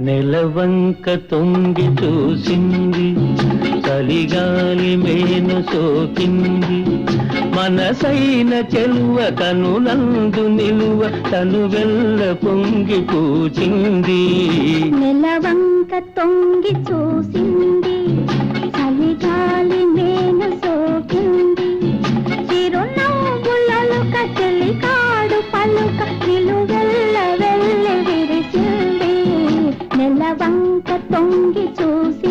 నెలవంక తొంగి చూసింది చలిగాలి మేను సోకింది. మనసైన చెలువ కనులందు నిలువ తను వెళ్ళ పొంగి పూచింది. నెలవంక తొంగి చూసింది చలిగాలి మేను సోకింది. చిరునవ్వులలుక చెలికాడు పలుక నిలువ తొంగి చూసి